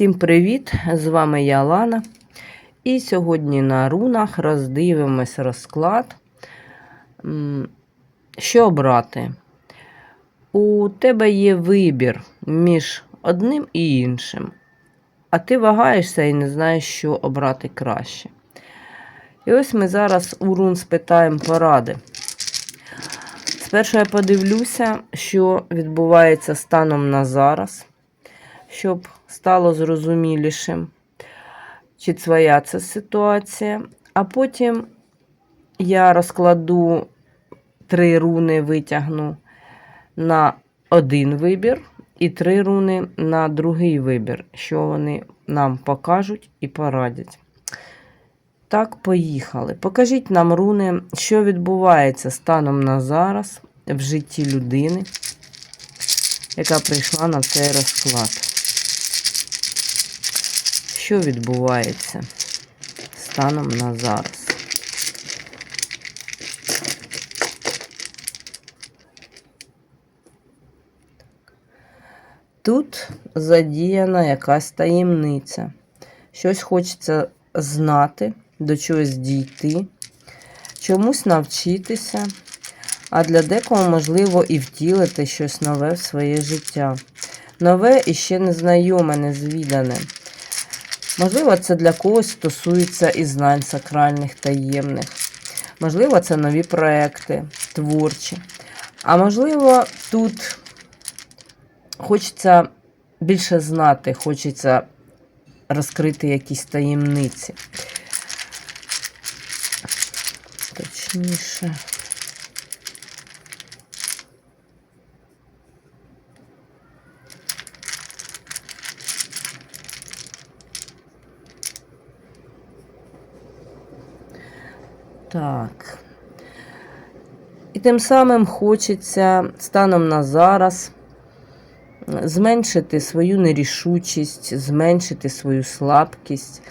Всім привіт! З вами я Лана. І сьогодні на рунах роздивимось розклад. Що обрати? У тебе є вибір між одним і іншим, а ти вагаєшся і не знаєш, що обрати краще. І ось ми зараз у рун спитаємо поради. Спершу я подивлюся, що відбувається станом на зараз, щоб стало зрозумілішим, чи своя це ситуація. А потім я розкладу три руни, витягну на один вибір, і три руни на другий вибір, що вони нам покажуть і порадять. Так, поїхали. Покажіть нам, руни, що відбувається станом на зараз в житті людини, яка прийшла на цей розклад. Що відбувається станом на зараз? Тут задіяна якась таємниця. Щось хочеться знати, до чогось дійти, чомусь навчитися, а для декого, можливо, і втілити щось нове в своє життя. Нове і ще незнайоме, незвідане. Можливо, це для когось стосується і знань сакральних таємних. Можливо, це нові проекти, творчі. А можливо, тут хочеться більше знати, хочеться розкрити якісь таємниці. Точніше. Так. І тим самим хочеться станом на зараз зменшити свою нерішучість, зменшити свою слабкість,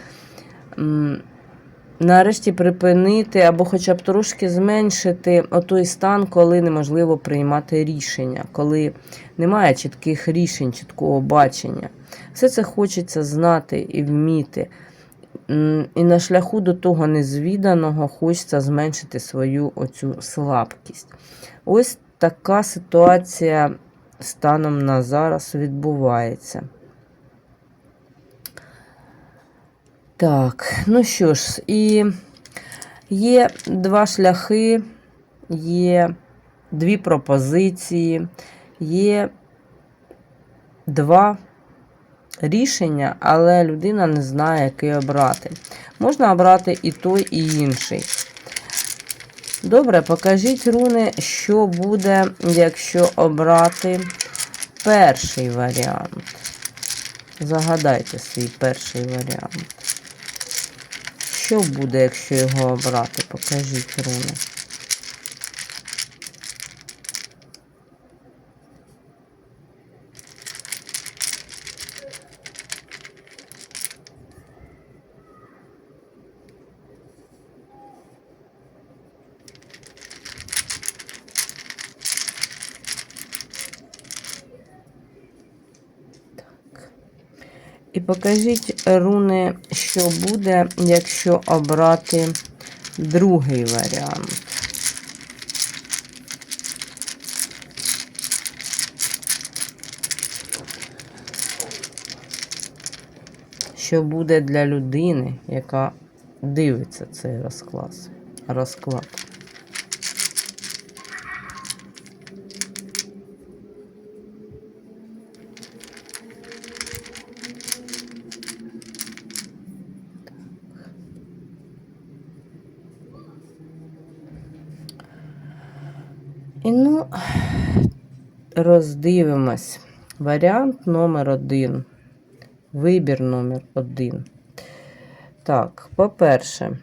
нарешті припинити або хоча б трошки зменшити той стан, коли неможливо приймати рішення, коли немає чітких рішень, чіткого бачення. Все це хочеться знати і вміти. І на шляху до того незвіданого хочеться зменшити свою оцю слабкість. Ось така ситуація станом на зараз відбувається. Так, ну що ж, і є два шляхи, є дві пропозиції, є два рішення, але людина не знає, який обрати. Можна обрати і той, і інший. Добре, покажіть руни, що буде, якщо обрати перший варіант. Загадайте свій перший варіант. Що буде, якщо його обрати? Покажіть руни. І покажіть руни, що буде, якщо обрати другий варіант. Що буде для людини, яка дивиться цей розклад? розклад. І ну, роздивимось. Варіант номер один. Вибір номер один. Так, по-перше,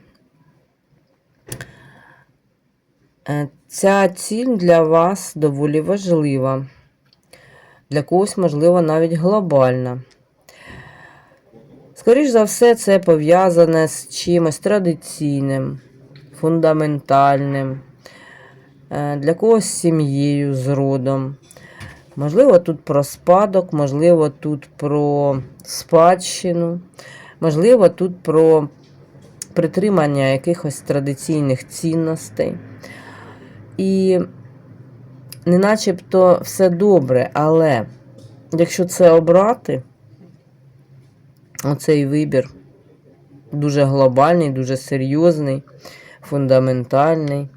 е, ця ціль для вас доволі важлива. Для когось, можливо, навіть глобальна. Скоріше за все, це пов'язане з чимось традиційним, фундаментальним. Для когось сім'єю, з родом. Можливо, тут про спадок, можливо, тут про спадщину, можливо, тут про притримання якихось традиційних цінностей. І не начебто все добре, але якщо це обрати, оцей вибір дуже глобальний, дуже серйозний, фундаментальний,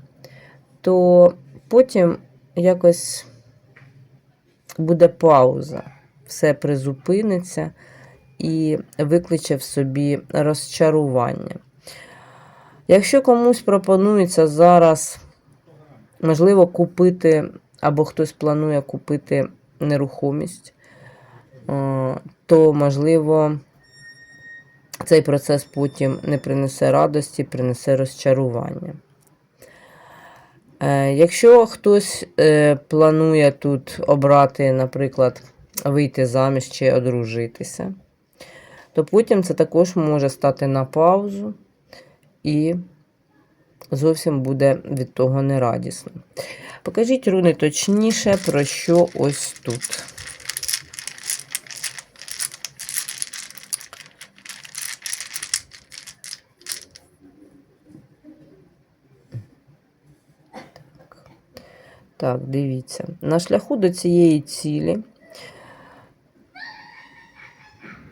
то потім якось буде пауза, все призупиниться і викличе в собі розчарування. Якщо комусь пропонується зараз, можливо, купити, або хтось планує купити нерухомість, е, то, можливо, цей процес потім не принесе радості, принесе розчарування. Е, Якщо хтось е, планує тут обрати, наприклад, вийти заміж чи одружитися, то потім це також може стати на паузу і зовсім буде від того нерадісно. Покажіть руни точніше, про що ось тут. Так, дивіться. На шляху до цієї цілі,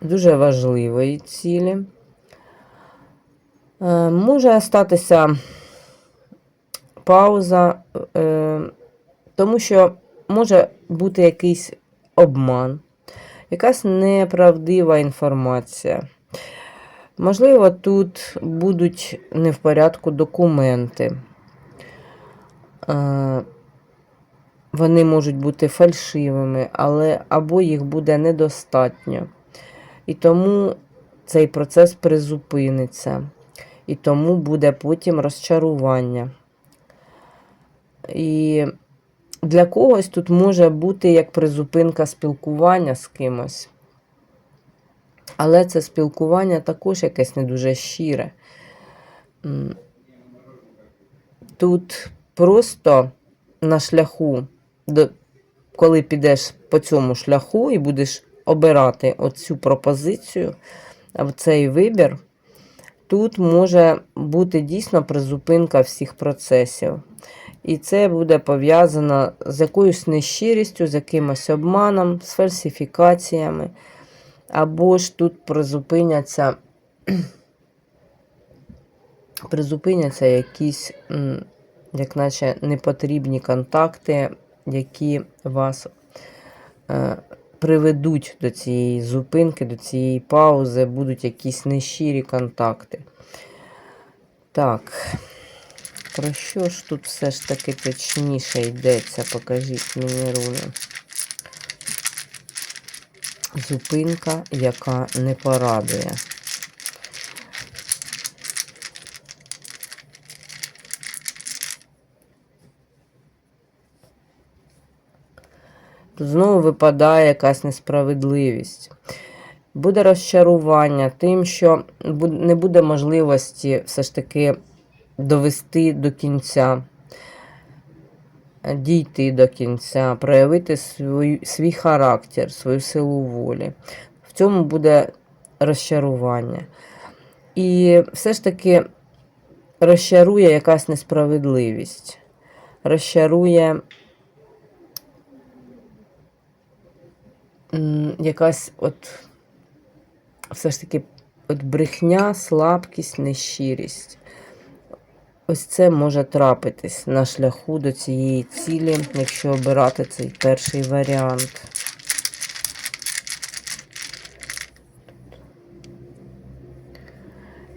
дуже важливої цілі, е, може статися пауза, е, тому що може бути якийсь обман, якась неправдива інформація. Можливо, тут будуть не в порядку документи. Вони можуть бути фальшивими, але або їх буде недостатньо. І тому цей процес призупиниться. І тому буде потім розчарування. І для когось тут може бути як призупинка спілкування з кимось. Але це спілкування також якесь не дуже щире. Тут просто на шляху коли підеш по цьому шляху і будеш обирати оцю пропозицію, цей вибір, тут може бути дійсно призупинка всіх процесів. І це буде пов'язано з якоюсь нещирістю, з якимось обманом, з фальсифікаціями. Або ж тут призупиняться, призупиняться якісь, як наче непотрібні контакти, які вас е, приведуть до цієї зупинки, до цієї паузи, будуть якісь нещирі контакти. Так, про що ж тут все ж таки точніше йдеться? Покажіть мені руни. Зупинка, яка не порадує. Знову випадає якась несправедливість. Буде розчарування тим, що не буде можливості все ж таки довести до кінця, дійти до кінця, проявити свій, свій характер, свою силу волі. В цьому буде розчарування. І все ж таки розчарує якась несправедливість. Розчарує якась от все ж таки от брехня, слабкість, нещирість. Ось це може трапитись на шляху до цієї цілі, якщо обирати цей перший варіант.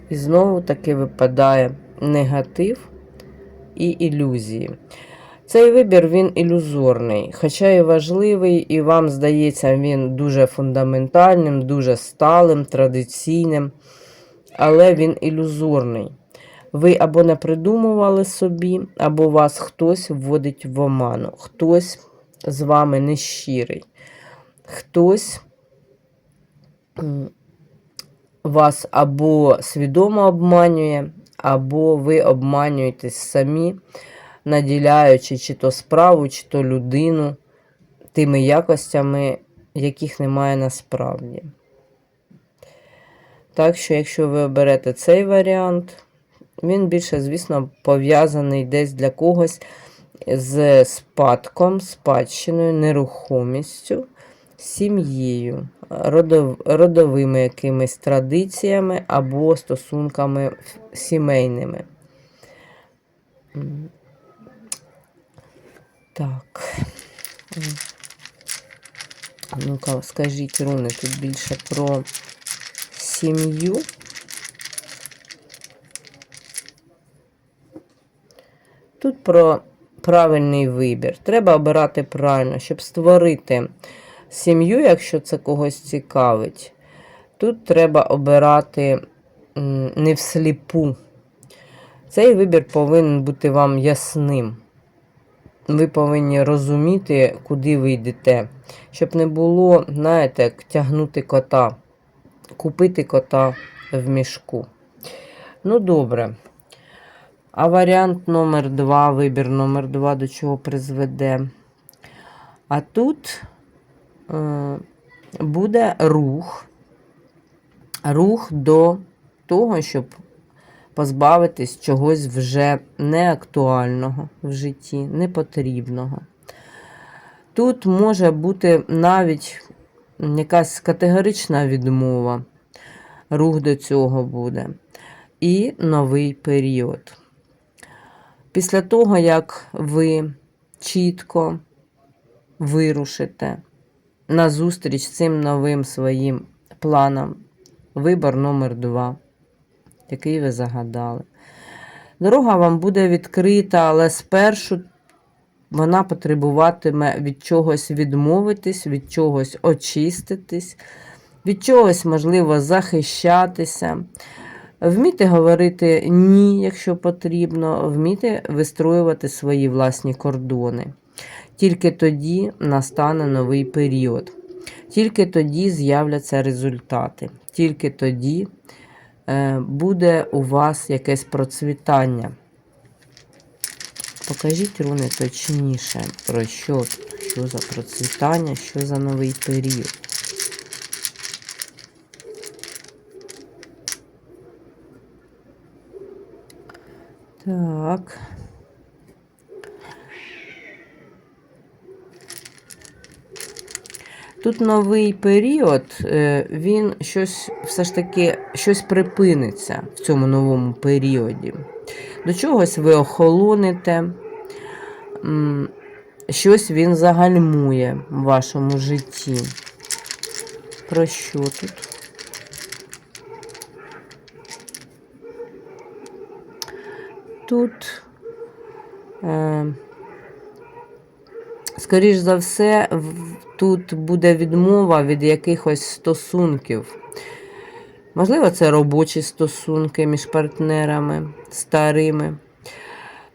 І знову таки випадає негатив і ілюзії. Цей вибір він ілюзорний, хоча і важливий, і вам здається, він дуже фундаментальним, дуже сталим, традиційним, але він ілюзорний. Ви або не придумували собі, або вас хтось вводить в оману, хтось з вами нещирий, хтось вас або свідомо обманює, або ви обманюєтесь самі наділяючи чи то справу, чи то людину тими якостями, яких немає насправді. Так що, якщо ви оберете цей варіант, він більше, звісно, пов'язаний десь для когось з спадком, спадщиною, нерухомістю, сім'єю, родов, родовими якимись традиціями або стосунками сімейними. Так. Ну-ка, скажіть, Руни, тут більше про сім'ю. Тут про правильний вибір. Треба обирати правильно, щоб створити сім'ю, якщо це когось цікавить. Тут треба обирати не всліпу. Цей вибір повинен бути вам ясним. Ви повинні розуміти, куди ви йдете. Щоб не було, знаєте, тягнути кота, купити кота в мішку. Ну, добре. А варіант номер 2, вибір номер 2 до чого призведе. А тут е, буде рух. Рух до того, щоб позбавитись чогось вже неактуального в житті, непотрібного. Тут може бути навіть якась категорична відмова. Рух до цього буде. І новий період. Після того, як ви чітко вирушите назустріч цим новим своїм планам, вибор номер два, який ви загадали. Дорога вам буде відкрита, але спершу вона потребуватиме від чогось відмовитись, від чогось очиститись, від чогось, можливо, захищатися. Вміти говорити ні, якщо потрібно, вміти вистроювати свої власні кордони. Тільки тоді настане новий період. Тільки тоді з'являться результати. Тільки тоді буде у вас якесь процвітання. Покажіть руни точніше, про що, що за процвітання, що за новий період. Так. Тут новий період, е, він щось все ж таки щось припиниться в цьому новому періоді. До чогось ви охолоните, щось він загальмує в вашому житті. Про що тут? Тут, е, скоріш за все, тут буде відмова від якихось стосунків. Можливо, це робочі стосунки між партнерами старими.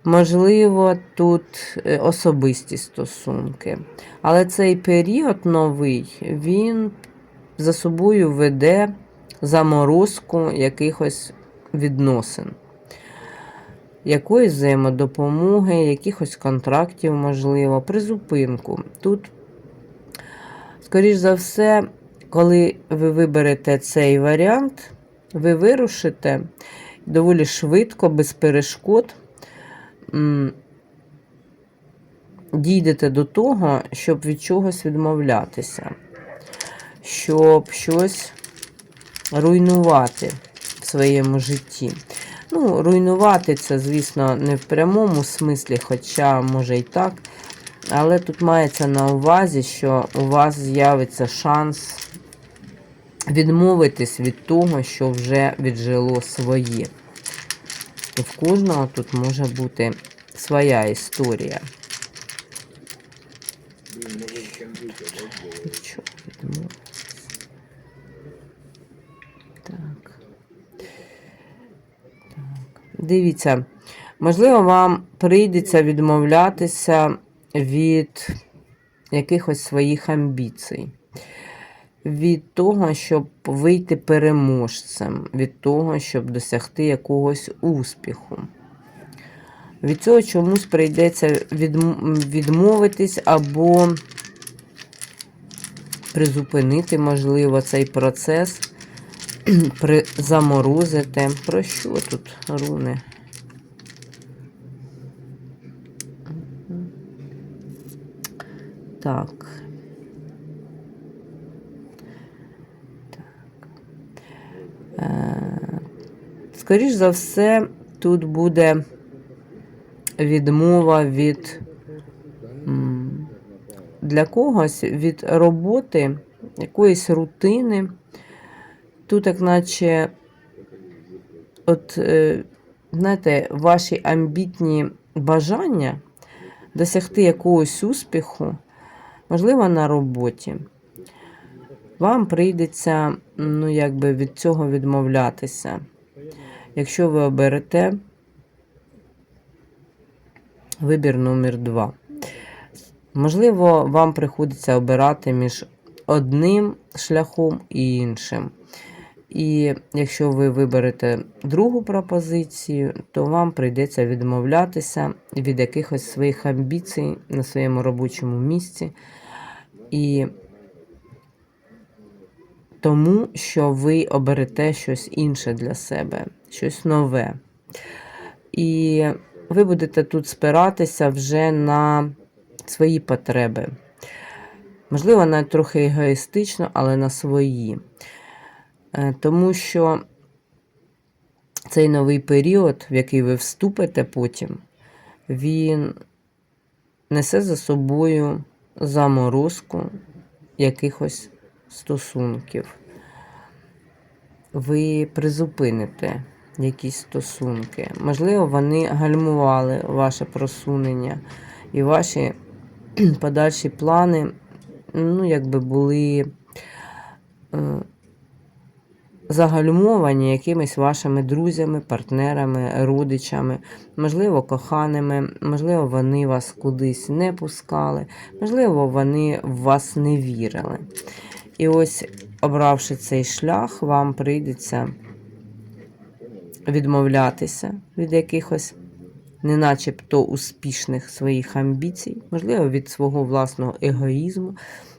Можливо, тут е, особисті стосунки. Але цей період новий, він за собою веде заморозку якихось відносин якоїсь взаємодопомоги, якихось контрактів, можливо, призупинку. Тут, скоріш за все, коли ви виберете цей варіант, ви вирушите доволі швидко, без перешкод, дійдете до того, щоб від чогось відмовлятися, щоб щось руйнувати в своєму житті. Ну, руйнувати це, звісно, не в прямому смислі, хоча, може і так. Але тут мається на увазі, що у вас з'явиться шанс відмовитись від того, що вже віджило своє. І в кожного тут може бути своя історія. Що відмовитись? Дивіться, можливо, вам прийдеться відмовлятися від якихось своїх амбіцій, від того, щоб вийти переможцем, від того, щоб досягти якогось успіху. Від цього чомусь прийдеться відмовитись або призупинити, можливо, цей процес, при... заморозити. Про що тут руни? Так. Е, Скоріш за все, тут буде відмова від для когось від роботи, якоїсь рутини. Тут, як наче, от, е, знаєте, ваші амбітні бажання досягти якогось успіху, можливо, на роботі. Вам прийдеться, ну, якби від цього відмовлятися. Якщо ви оберете вибір номер 2. Можливо, вам приходиться обирати між одним шляхом і іншим. І якщо ви виберете другу пропозицію, то вам прийдеться відмовлятися від якихось своїх амбіцій на своєму робочому місці. І тому, що ви оберете щось інше для себе, щось нове. І ви будете тут спиратися вже на свої потреби. Можливо, навіть трохи егоїстично, але на свої. Е, Тому що цей новий період, в який ви вступите потім, він несе за собою заморозку якихось стосунків. Ви призупините якісь стосунки. Можливо, вони гальмували ваше просунення і ваші подальші плани, ну, якби були е, загальмовані якимись вашими друзями, партнерами, родичами, можливо, коханими, можливо, вони вас кудись не пускали, можливо, вони в вас не вірили. І ось, обравши цей шлях, вам прийдеться відмовлятися від якихось не начебто успішних своїх амбіцій, можливо, від свого власного егоїзму,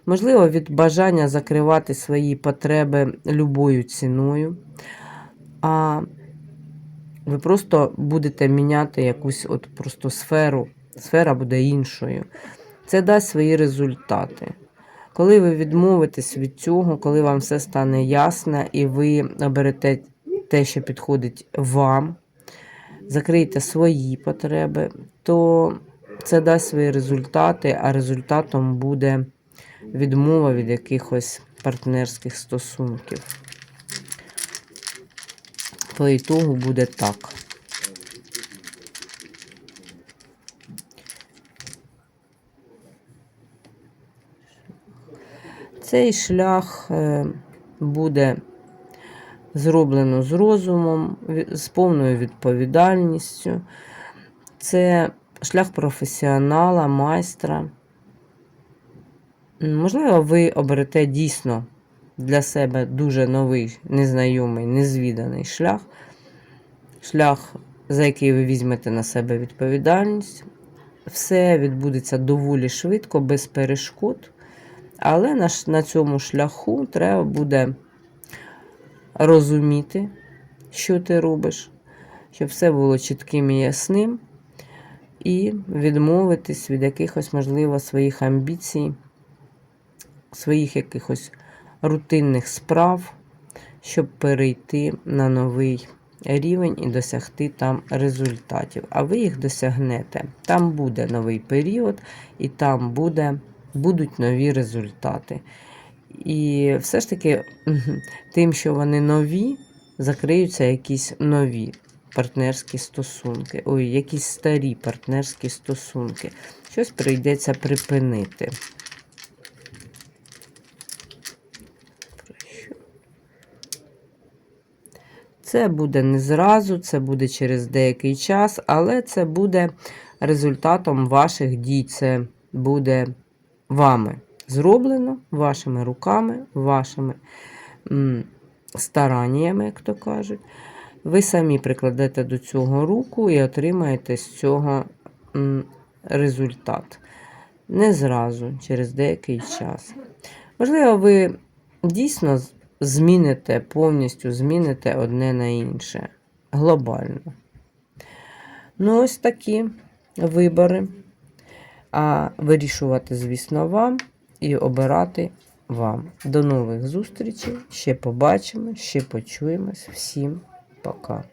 можливо, від бажання закривати свої потреби любою ціною. А ви просто будете міняти якусь от просто сферу, сфера буде іншою. Це дасть свої результати. Коли ви відмовитесь від цього, коли вам все стане ясно, і ви оберете те, що підходить вам, закриєте свої потреби, то це дасть свої результати, а результатом буде відмова від якихось партнерських стосунків. По ітогу буде так. Цей шлях е, буде зроблено з розумом, з повною відповідальністю. Це шлях професіонала, майстра. Можливо, ви оберете дійсно для себе дуже новий, незнайомий, незвіданий шлях. Шлях, за який ви візьмете на себе відповідальність. Все відбудеться доволі швидко, без перешкод. Але на цьому шляху треба буде розуміти, що ти робиш, щоб все було чітким і ясним, і відмовитись від якихось, можливо, своїх амбіцій, своїх якихось рутинних справ, щоб перейти на новий рівень і досягти там результатів. А ви їх досягнете. Там буде новий період, і там буде, будуть нові результати. І все ж таки, тим, що вони нові, закриються якісь нові партнерські стосунки. Ой, якісь старі партнерські стосунки. Щось прийдеться припинити. Про що? Це буде не зразу, це буде через деякий час, але це буде результатом ваших дій. Це буде вами зроблено вашими руками, вашими стараннями, як то кажуть. Ви самі прикладете до цього руку і отримаєте з цього результат. Не зразу, через деякий час. Можливо, ви дійсно зміните, повністю зміните одне на інше глобально. Ну, ось такі вибори. А вирішувати, звісно, вам і обирати вам. До нових зустрічей. Ще побачимо, ще почуємось. Всім пока.